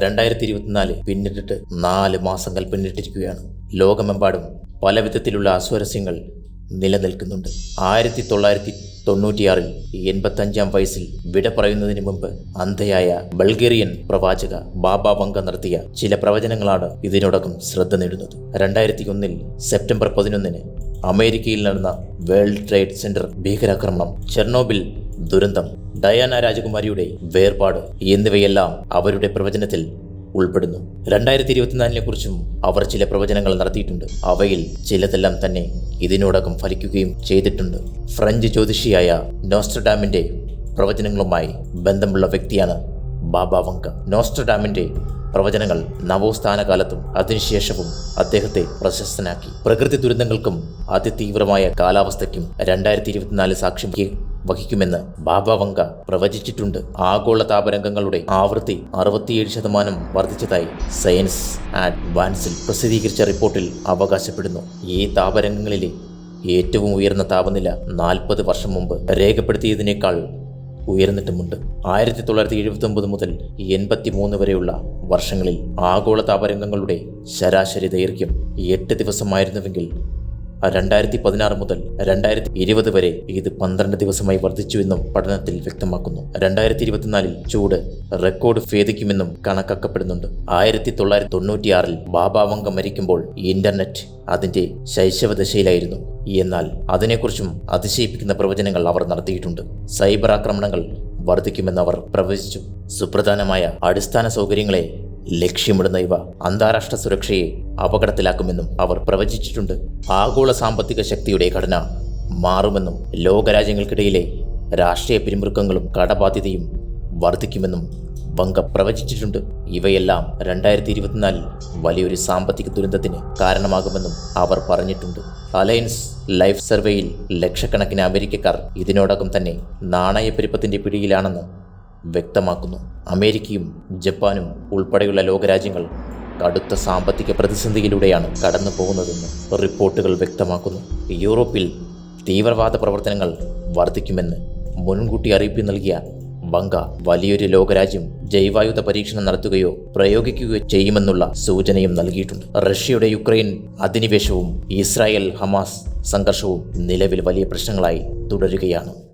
രണ്ടായിരത്തി ഇരുപത്തിനാല് പിന്നിട്ടിട്ട് നാല് മാസങ്ങൾ പിന്നിട്ടിരിക്കുകയാണ്. ലോകമെമ്പാടും പല വിധത്തിലുള്ള അസ്വരസ്യങ്ങൾ നിലനിൽക്കുന്നുണ്ട്. ആയിരത്തി തൊള്ളായിരത്തി തൊണ്ണൂറ്റിയാറിൽ എൺപത്തഞ്ചാം വയസ്സിൽ വിട പറയുന്നതിന് മുമ്പ് അന്ധയായ ബൾഗേറിയൻ പ്രവാചക ബാബ വങ്ക നടത്തിയ ചില പ്രവചനങ്ങളാണ് ഇതിനോടകം ശ്രദ്ധ നേടുന്നത്. രണ്ടായിരത്തി ഒന്നിൽ സെപ്റ്റംബർ പതിനൊന്നിന് അമേരിക്കയിൽ നടന്ന വേൾഡ് ട്രേഡ് സെന്റർ ഭീകരാക്രമണം ചെർണോബിൽ ദുരന്തം. ഡയാന രാജകുമാരിയുടെ വേർപാട് എന്നിവയെല്ലാം അവരുടെ പ്രവചനത്തിൽ ഉൾപ്പെടുന്നു. രണ്ടായിരത്തി ഇരുപത്തിനാലിനെ കുറിച്ചും അവർ ചില പ്രവചനങ്ങൾ നടത്തിയിട്ടുണ്ട്. അവയിൽ ചിലതെല്ലാം തന്നെ ഇതിനോടകം ഫലിക്കുകയും ചെയ്തിട്ടുണ്ട്. ഫ്രഞ്ച് ജ്യോതിഷിയായ നോസ്റ്റർഡാമിന്റെ പ്രവചനങ്ങളുമായി ബന്ധമുള്ള വ്യക്തിയാണ് ബാബ വങ്ക നോസ്റ്റർഡാമിന്റെ പ്രവചനങ്ങൾ നവോത്ഥാന കാലത്തും അതിനുശേഷവും അദ്ദേഹത്തെ പ്രശസ്തനാക്കി. പ്രകൃതി ദുരന്തങ്ങൾക്കും അതിതീവ്രമായ കാലാവസ്ഥയ്ക്കും രണ്ടായിരത്തി ഇരുപത്തിനാല് സാക്ഷ്യം വഹിക്കുമെന്ന് ബാബ വങ്ക പ്രവചിച്ചിട്ടുണ്ട്. ആഗോള താപരംഗങ്ങളുടെ ആവൃത്തി അറുപത്തിയേഴ് ശതമാനം വർദ്ധിച്ചതായി സയൻസ് അഡ്വാൻസിൽ പ്രസിദ്ധീകരിച്ച റിപ്പോർട്ടിൽ അവകാശപ്പെടുന്നു. ഈ താപരംഗങ്ങളിലെ ഏറ്റവും ഉയർന്ന താപനില നാൽപ്പത് വർഷം മുമ്പ് രേഖപ്പെടുത്തിയതിനേക്കാൾ ഉയർന്നിട്ടുമുണ്ട്. ആയിരത്തി തൊള്ളായിരത്തി എഴുപത്തി ഒമ്പത് മുതൽ എൺപത്തി മൂന്ന് വരെയുള്ള വർഷങ്ങളിൽ ആഗോള താപരംഗങ്ങളുടെ ശരാശരി ദൈർഘ്യം എട്ട് ദിവസമായിരുന്നുവെങ്കിൽ രണ്ടായിരത്തി പതിനാറ് മുതൽ രണ്ടായിരത്തി ഇരുപത് വരെ ഇത് പന്ത്രണ്ട് ദിവസമായി വർദ്ധിച്ചുവെന്നും പഠനത്തിൽ വ്യക്തമാക്കുന്നു. രണ്ടായിരത്തി ഇരുപത്തിനാലിൽ ചൂട് റെക്കോർഡ് ഭേദിക്കുമെന്നും കണക്കാക്കപ്പെടുന്നുണ്ട്. ആയിരത്തി തൊള്ളായിരത്തി തൊണ്ണൂറ്റിയാറിൽ ബാബാവങ്ക മരിക്കുമ്പോൾ ഇന്റർനെറ്റ് അതിന്റെ ശൈശവദശയിലായിരുന്നു. എന്നാൽ അതിനെക്കുറിച്ചും അതിശയിപ്പിക്കുന്ന പ്രവചനങ്ങൾ അവർ നടത്തിയിട്ടുണ്ട്. സൈബർ ആക്രമണങ്ങൾ വർദ്ധിക്കുമെന്ന് അവർ പ്രവചിച്ചു. സുപ്രധാനമായ അടിസ്ഥാന സൗകര്യങ്ങളെ ലക്ഷ്യമിടുന്ന ഇവ അന്താരാഷ്ട്ര സുരക്ഷയെ അപകടത്തിലാക്കുമെന്നും അവർ പ്രവചിച്ചിട്ടുണ്ട്. ആഗോള സാമ്പത്തിക ശക്തിയുടെ ഘടന മാറുമെന്നും ലോകരാജ്യങ്ങൾക്കിടയിലെ രാഷ്ട്രീയ പിരിമുറുക്കങ്ങളും കടബാധ്യതയും വർദ്ധിക്കുമെന്നും വങ്ക പ്രവചിച്ചിട്ടുണ്ട്. ഇവയെല്ലാം രണ്ടായിരത്തി ഇരുപത്തിനാലിൽ വലിയൊരു സാമ്പത്തിക ദുരന്തത്തിന് കാരണമാകുമെന്നും അവർ പറഞ്ഞിട്ടുണ്ട്. അലയൻസ് ലൈഫ് സർവേയിൽ ലക്ഷക്കണക്കിന് അമേരിക്കക്കാർ ഇതിനോടകം തന്നെ നാണയപ്പെരുപ്പത്തിന്റെ പിടിയിലാണെന്ന് വ്യക്തമാക്കുന്നു. അമേരിക്കയും ജപ്പാനും ഉൾപ്പെടെയുള്ള ലോകരാജ്യങ്ങൾ കടുത്ത സാമ്പത്തിക പ്രതിസന്ധിയിലൂടെയാണ് കടന്നു പോകുന്നതെന്ന് റിപ്പോർട്ടുകൾ വ്യക്തമാക്കുന്നു. യൂറോപ്പിൽ തീവ്രവാദ പ്രവർത്തനങ്ങൾ വർദ്ധിക്കുമെന്ന് മുൻകൂട്ടി അറിയിപ്പ് നൽകിയ ബംഗ വലിയൊരു ലോകരാജ്യം ജൈവായുധ പരീക്ഷണം നടത്തുകയോ പ്രയോഗിക്കുകയോ ചെയ്യുമെന്നുള്ള സൂചനയും നൽകിയിട്ടുണ്ട്. റഷ്യയുടെ യുക്രൈൻ അധിനിവേശവും ഇസ്രായേൽ ഹമാസ് സംഘർഷവും നിലവിൽ വലിയ പ്രശ്നങ്ങളായി തുടരുകയാണ്.